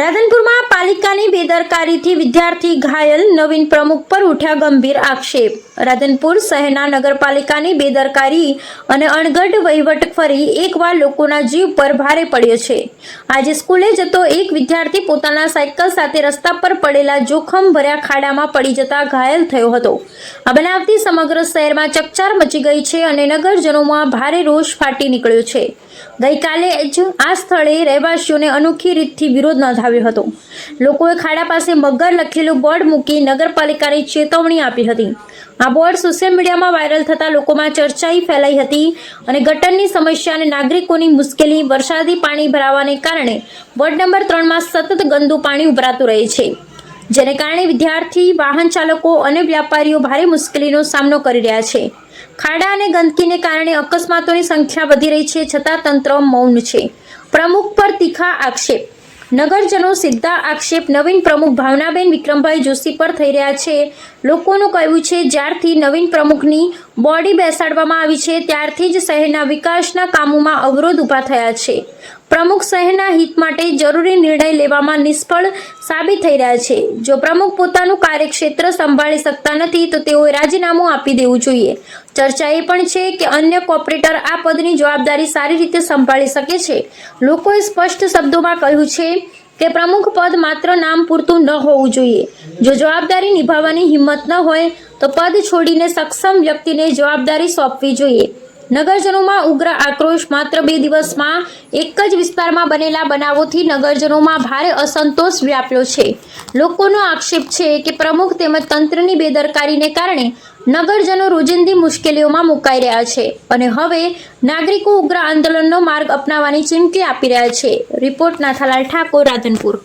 રાધનપુરમાં પાલિકાની બેદરકારીથી વિદ્યાર્થી ઘાયલ નવીન પ્રમુખ પર ઉઠ્યા ગંભીર આક્ષેપ. રાધનપુર શહેરના નગરપાલિકાની બેદરકારી અને અણઘડ વહીવટ ફરી એકવાર લોકોના જીવ પર ભારે પડ્યો છે. આજે સ્કૂલે જતો એક વિદ્યાર્થી પોતાના સાયકલ સાથે રસ્તા પર પડેલા જોખમ ભર્યા ખાડામાં પડી જતા ઘાયલ થયો હતો. આ બનાવથી સમગ્ર શહેરમાં ચકચાર મચી ગઈ છે અને નગરજનોમાં ભારે રોષ ફાટી નીકળ્યો છે. ગઈકાલે જ આ સ્થળે રહેવાસીઓને અનોખી રીતથી વિરોધ નોંધાવ્યો હતો. લોકોએ ખાડા પાસે મગર લખેલું બોર્ડ મૂકી નગરપાલિકાને ચેતવણી આપી હતી. આ બોર્ડ સોશિયલ મીડિયામાં વાયરલ થતા લોકોમાં ચર્ચાઈ ફેલાઈ હતી અને ગટરની સમસ્યા અને નાગરિકોની મુશ્કેલી, વરસાદી પાણી ભરાવાને કારણે વોર્ડ નંબર ત્રણમાં સતત ગંદુ પાણી ઉભરાતું રહે છે. જેને કારણે વિદ્યાર્થી, વાહન ચાલકો અને વ્યાપારીઓ ભારે મુશ્કેલીનો સામનો કરી રહ્યા છે. ખાડા અને ગંદકીને કારણે અકસ્માતોની સંખ્યા વધી રહી છે છતાં તંત્ર મૌન છે. પ્રમુખ પર તીખા આક્ષેપ. નગરજનો સીધા આક્ષેપ નવીન પ્રમુખ ભાવનાબેન વિક્રમભાઈ જોશી પર થઈ રહ્યા છે. લોકોનું કહેવું છે, જ્યારથી નવીન પ્રમુખની બોડી બેસાડવામાં આવી છે, ત્યારથી જ શહેરના વિકાસના કામોમાં અવરોધ ઊભા થયા છે. પ્રમુખ શહેરના હિત માટે જરૂરી નિર્ણય લેવામાં નિષ્ફળ સાબિત થઈ રહ્યા છે. જો પ્રમુખ પોતાનું કાર્યક્ષેત્ર સંભાળી શકતા નથી, તો તેઓએ રાજીનામું આપી દેવું જોઈએ. ચર્ચા એ પણ છે કે અન્ય કોર્પોરેટર આ પદની જવાબદારી સારી રીતે સંભાળી શકે છે. લોકોએ સ્પષ્ટ શબ્દોમાં કહ્યું છે કે પ્રમુખ પદ માત્ર નામ પૂરતું ન હોવું જોઈએ. જો જવાબદારી નિભાવવાની હિંમત ન હોય, તો પદ છોડીને સક્ષમ વ્યક્તિને જવાબદારી સોંપવી જોઈએ. નગરજનોમાં ઉગ્ર આક્રોશ માત્ર બે દિવસમાં એક જ વિસ્તારમાં બનેલા બનાવોથી નગરજનોમાં ભારે અસંતોષ વ્યાપ્યો છે. લોકોનો આક્ષેપ છે કે પ્રમુખ તેમજ તંત્રની બેદરકારીને કારણે નગરજનો રોજિંદી મુશ્કેલીઓમાં મુકાઈ રહ્યા છે અને હવે નાગરિકો ઉગ્ર આંદોલનનો માર્ગ અપનાવવાની ચીમકી આપી રહ્યા છે. રિપોર્ટ નાથાલાલ ઠાકોર, રાધનપુર.